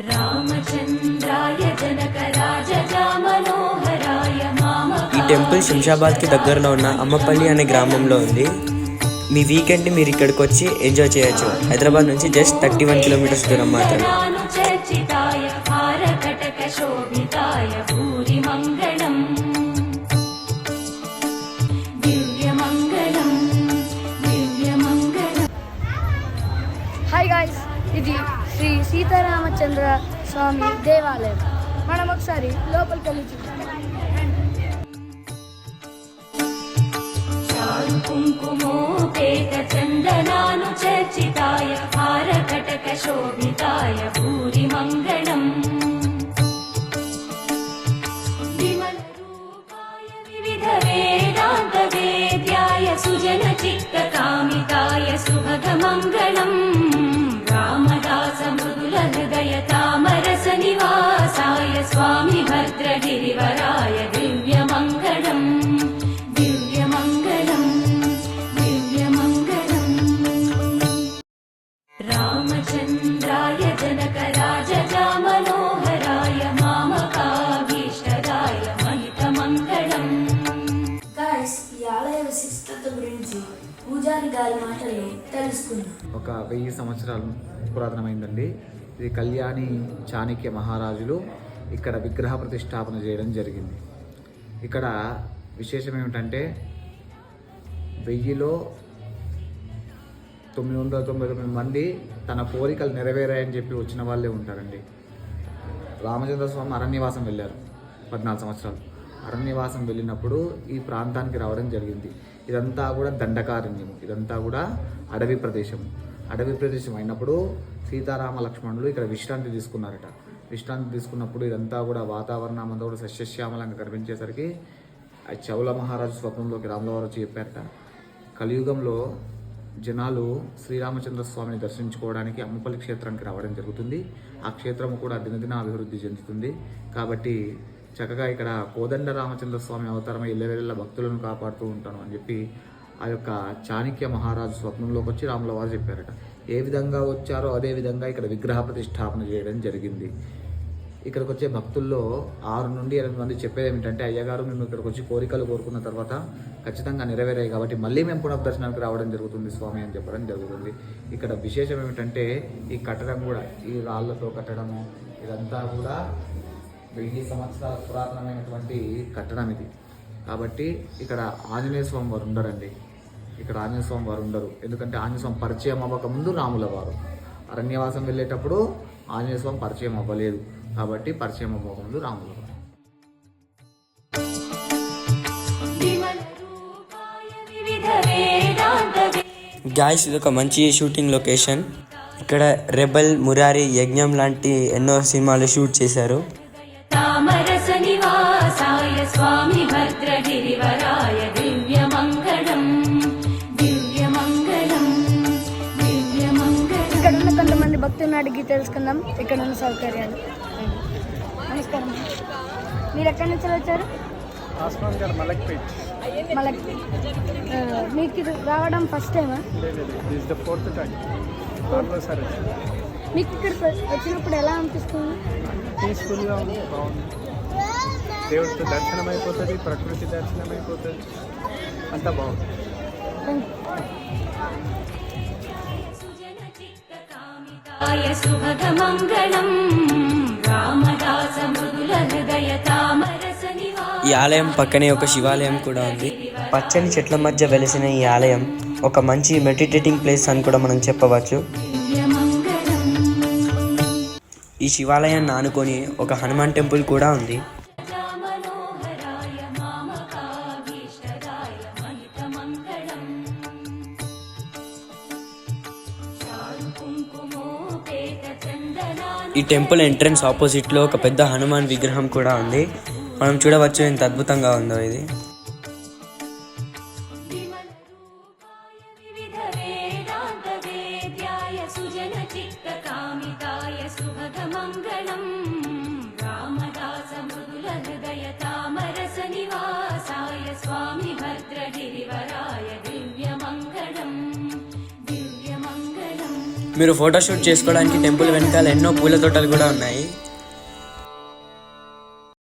ఈ టెంపుల్ శంషాబాద్కి దగ్గరలో ఉన్న అమ్మపల్లి అనే గ్రామంలో ఉంది. మీ వీకెండ్ మీరు ఇక్కడికి వచ్చి ఎంజాయ్ చేయొచ్చు. హైదరాబాద్ నుంచి జస్ట్ థర్టీ వన్ కిలోమీటర్స్ దూరం మాత్రమే. ఇది శ్రీ సీతారామచంద్ర స్వామి దేవాలయం. మనం ఒకసారి లోపలికి వెళ్ళి కుంకుమోపేత చందనాను చర్చితాయ హారకటక శోభితాయ పూరి మంగళ మాటల్లో తెలుసుకుందాం. ఒక వెయ్యి సంవత్సరాలు పురాతనమైందండి. ఇది కళ్యాణి చాణక్య మహారాజులు ఇక్కడ విగ్రహ ప్రతిష్టాపన చేయడం జరిగింది. ఇక్కడ విశేషం ఏమిటంటే వెయ్యిలో తొమ్మిది వందల తొంభై తొమ్మిది మంది తన కోరికలు నెరవేరాయని చెప్పి వచ్చిన వాళ్ళే ఉంటారండి. రామచంద్ర స్వామి అరణ్యవాసం వెళ్ళారు పద్నాలుగు సంవత్సరాలు. అరణ్యవాసం వెళ్ళినప్పుడు ఈ ప్రాంతానికి రావడం జరిగింది. ఇదంతా కూడా దండకారణ్యము. ఇదంతా కూడా అడవి ప్రదేశం. అడవి ప్రదేశం అయినప్పుడు సీతారామ లక్ష్మణులు ఇక్కడ విశ్రాంతి తీసుకున్నారట. విశ్రాంతి తీసుకున్నప్పుడు ఇదంతా కూడా వాతావరణం అంతా కూడా సస్యశ్యామలంగా కనిపించేసరికి ఆ చౌల మహారాజు స్వప్నంలోకి రామలవారు చెప్పారట. కలియుగంలో జనాలు శ్రీరామచంద్ర స్వామిని దర్శించుకోవడానికి అమ్మపల్లి క్షేత్రానికి రావడం జరుగుతుంది. ఆ క్షేత్రం కూడా దినదిన అభివృద్ధి చెందుతుంది. కాబట్టి చక్కగా ఇక్కడ కోదండ రామచంద్ర స్వామి అవతారమై ఇళ్ళవేళ్ళ భక్తులను కాపాడుతూ ఉంటాను అని చెప్పి ఆ యొక్క చాణక్య మహారాజు స్వప్నంలోకి వచ్చి రాముల వారు చెప్పారట. ఏ విధంగా వచ్చారో అదే విధంగా ఇక్కడ విగ్రహ ప్రతిష్టాపన చేయడం జరిగింది. ఇక్కడికి వచ్చే భక్తుల్లో ఆరు నుండి ఎనిమిది మంది చెప్పేది ఏమిటంటే అయ్యగారు మేము ఇక్కడికి వచ్చి కోరికలు కోరుకున్న తర్వాత ఖచ్చితంగా నెరవేరాయి కాబట్టి మళ్ళీ మేము పునఃదర్శనానికి రావడం జరుగుతుంది స్వామి అని చెప్పడం జరుగుతుంది. ఇక్కడ విశేషం ఏమిటంటే ఈ కట్టడం కూడా ఈ రాళ్ళతో కట్టడము ఇదంతా కూడా వెయ్యి సంవత్సరాల పురాతనమైనటువంటి కట్టడం ఇది. కాబట్టి ఇక్కడ ఆంజనేయ స్వామి వారు ఉండరండి. ఇక్కడ ఆంజనేయ స్వామి వారు ఉండరు. ఎందుకంటే ఆంజనేయ స్వామి పరిచయం అవ్వక ముందు రాముల వారు. అరణ్యవాసం వెళ్ళేటప్పుడు ఆంజనేయ స్వామి పరిచయం అవ్వలేదు. కాబట్టి పరిచయం అవ్వక ముందు రాముల వారు. గాయస్ ఇది ఒక మంచి షూటింగ్ లొకేషన్ ఇక్కడ రెబల్ మురారి యజ్ఞం లాంటి ఎన్నో సినిమాలు షూట్ చేశారు. భద్రగిరివరాయ దివ్యమంగళం ఇక్కడ ఉన్న కొంతమంది భక్తులను అడిగి తెలుసుకుందాం ఇక్కడ ఉన్న సౌకర్యాలు. నమస్కారం. మీరు ఎక్కడి నుంచి వచ్చారు? మీకు ఇది రావడం ఫస్ట్ టైమా మీకు ఇక్కడ వచ్చినప్పుడు ఎలా అనిపిస్తుంది? పీస్ఫుల్గా ఉంది బాగుంది. దేవుడితో దర్శనం అయిపోతుంది ప్రకృతి దర్శనం అయిపోతుంది అంత బాగుంది. ఈ ఆలయం పక్కనే ఒక శివాలయం కూడా ఉంది. పచ్చని చెట్ల మధ్య వెలిసిన ఈ ఆలయం ఒక మంచి మెడిటేటింగ్ ప్లేస్ అని కూడా మనం చెప్పవచ్చు. ఈ శివాలయాన్ని ఆనుకొని ఒక హనుమాన్ టెంపుల్ కూడా ఉంది. ఈ టెంపుల్ ఎంట్రన్స్ ఆపోజిట్ లో ఒక పెద్ద హనుమాన్ విగ్రహం కూడా ఉంది మనం చూడవచ్చు ఎంత అద్భుతంగా ఉందో ఇది विमलरूपाय विविधवेदान्तवेद्याय सुजनचित्तकामिताय सुभगमङ्गलम् रामदासमृदुलहृदयतामरसनिवासाय स्वामि भद्रगिरिवराय మీరు ఫోటోషూట్ చేసుకోవడానికి టెంపుల్ వెనకాల ఎన్నో పూల తోటలు కూడా ఉన్నాయి.